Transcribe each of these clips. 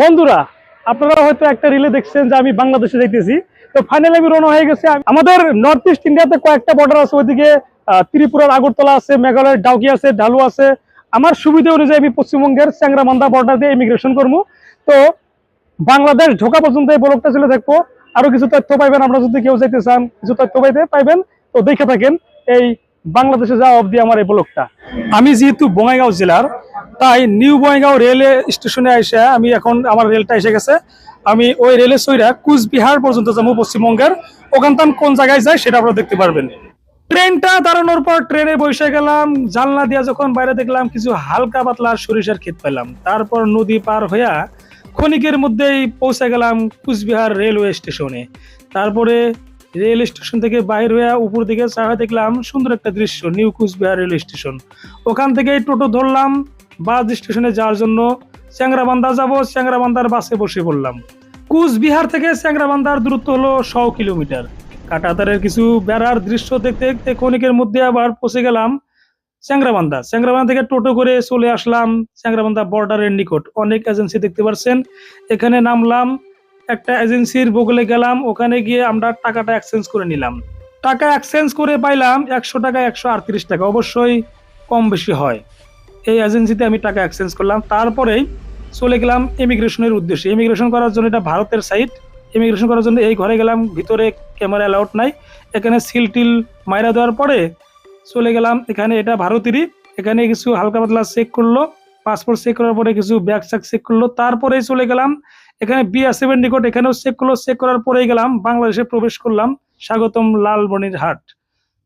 বন্ধুরা, আপনারা হয়তো একটা রিলে দেখছেন যে আমি বাংলাদেশে যাইতেছি। তো ফাইনালি আমি রওনা হয়ে গেছি। আমাদের নর্থ ইস্ট ইন্ডিয়াতে কয়েকটা বর্ডার আছে, ওইদিকে ত্রিপুরার আগরতলা আছে, মেঘালয়ের ডাউকি আছে, ঢালু আছে। আমার সুবিধা অনুযায়ী আমি পশ্চিমবঙ্গের চ্যাংরামান্দা বর্ডার দিয়ে ইমিগ্রেশন করব। তো বাংলাদেশ ঢোকা পর্যন্ত এই ব্লকটা চলে দেখব। আরও কিছু তথ্য পাইবেন, আমরা যদি কেউ যাইতে চান, কিছু তথ্য পাইতে পাইবেন, তো দেখে থাকেন এই বাংলাদেশে যাওয়া অবধি আমার এই ব্লকটা আমি যেহেতু বঙ্গাইগাঁও জেলার, তাই নিউ বঙ্গাইগাঁও রেল স্টেশনে এসে আমি এখন আমার রেলটা এসে গেছে। আমি ওই রেলের সইরা কুচবিহার পর্যন্ত যাব পশ্চিমবঙ্গের। ওখান থেকে কোন জায়গায় যায় সেটা আপনারা দেখতে পারবেন। ট্রেনটা দাঁড়ানোর পর ট্রেনে বসে গেলাম, জানলা দিয়া যখন বাইরে দেখলাম কিছু হালকা পাতলা সরিষার ক্ষেত পেলাম। তারপর নদী পার হইয়া ক্ষণিকের মধ্যেই পৌঁছে গেলাম কুচবিহার রেলওয়ে স্টেশনে। তারপরে রেল স্টেশন থেকে বাইর হয়ে উপর দিকে চাহা দেখলাম সুন্দর একটা দৃশ্য, নিউ কুচবিহার রেল স্টেশন। ওখান থেকে টোটো ধরলাম, বাস স্টেশনে যাওয়ার জন্য। চ্যাংরাবান্ধা যাব চ্যাংরাবান্ধার বাসে বসে পড়লাম। কুচবিহার থেকে চ্যাংরাবান্ধার দূরত্ব হলো শ কিলোমিটার। কাটাতারের কিছু বেড়ার দৃশ্য দেখতে দেখতে ক্ষণিকের মধ্যে আবার পৌঁছে গেলাম চ্যাংরাবান্ধা চ্যাংরাবান্ধা থেকে টোটো করে চলে আসলাম চ্যাংরাবান্ধা বর্ডারের নিকট। অনেক এজেন্সি দেখতে পাচ্ছেন এখানে নামলাম একটা এজেন্সির বগলে গেলাম, ওখানে গিয়ে আমরা টাকাটা এক্সচেঞ্জ করে নিলাম। টাকা এক্সচেঞ্জ করে পাইলাম একশো টাকা, একশো আটত্রিশ টাকা, অবশ্যই কম বেশি হয়। এই এজেন্সিতে আমি টাকা এক্সচেঞ্জ করলাম। তারপরেই চলে গেলাম ইমিগ্রেশনের উদ্দেশ্যে। ইমিগ্রেশন করার জন্য এটা ভারতের সাইট ইমিগ্রেশন করার জন্য এই ঘরে গেলাম, ভিতরে ক্যামেরা অ্যালাউড নাই। এখানে সিল টিল মাইরা দেওয়ার পরে চলে গেলাম, এখানে এটা ভারতেরই। এখানে কিছু হালকা পাতলা চেক করল। পাসপোর্ট চেক করার পরে কিছু ব্যাগ স্যাগ চেক করল, তারপরেই চলে গেলাম। এখানে বিএসএফের নিকট এখানেও চেক করল চেক করার পরেই গেলাম, বাংলাদেশে প্রবেশ করলাম, স্বাগতম লালবনির হাট।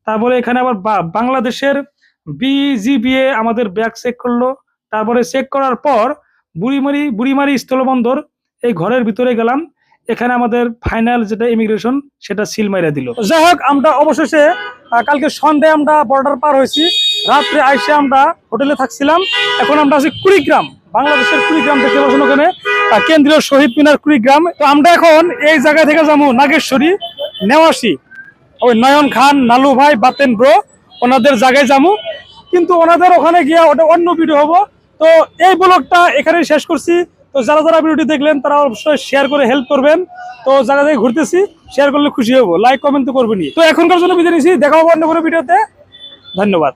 তারপরে এখানে আবার বাংলাদেশের বিজিবিএ আমাদের ব্যাগ চেক করল, তারপরে চেক করার পর বুড়িমারি বুড়িমারি স্থলবন্দর, এই ঘরের ভিতরে গেলাম। এখানে আমাদের ফাইনাল যেটা ইমিগ্রেশন সেটা সিল মাইরা দিল। যাই হোক, আমরা অবশেষে কালকে সন্ধ্যায় আমরা বর্ডার পার হয়েছি। রাত্রে আইসে আমরা হোটেলে থাকছিলাম। এখন আমরা আছি কুড়িগ্রাম, বাংলাদেশের কুড়িগ্রাম দেখতে পাচ্ছেন ওখানে। কেন্দ্রীয় শহীদ মিনার কুড়িগ্রাম। তো আমরা এখন এই জায়গা থেকে যাব নাগেশ্বরী নেওয়াসি ওই নয়ন খান, নালু ভাই, বাতেন ব্রো, ওনাদের জায়গায় যাব। কিন্তু ওনাদের ওখানে গিয়ে ওটা অন্য ভিডিও হব। তো এই ব্লগটা এখানেই শেষ করছি। তো যারা যারা ভিডিওটি দেখলেন, তারা অবশ্যই শেয়ার করে হেল্প করবেন। তো জায়গা থেকে ঘুরতেছি শেয়ার করলে খুশি হব। লাইক কমেন্ট তো করবেনি তো এখনকার জন্য বিদায় নিচ্ছি দেখা হব অন্য কোনো ভিডিওতে। ধন্যবাদ।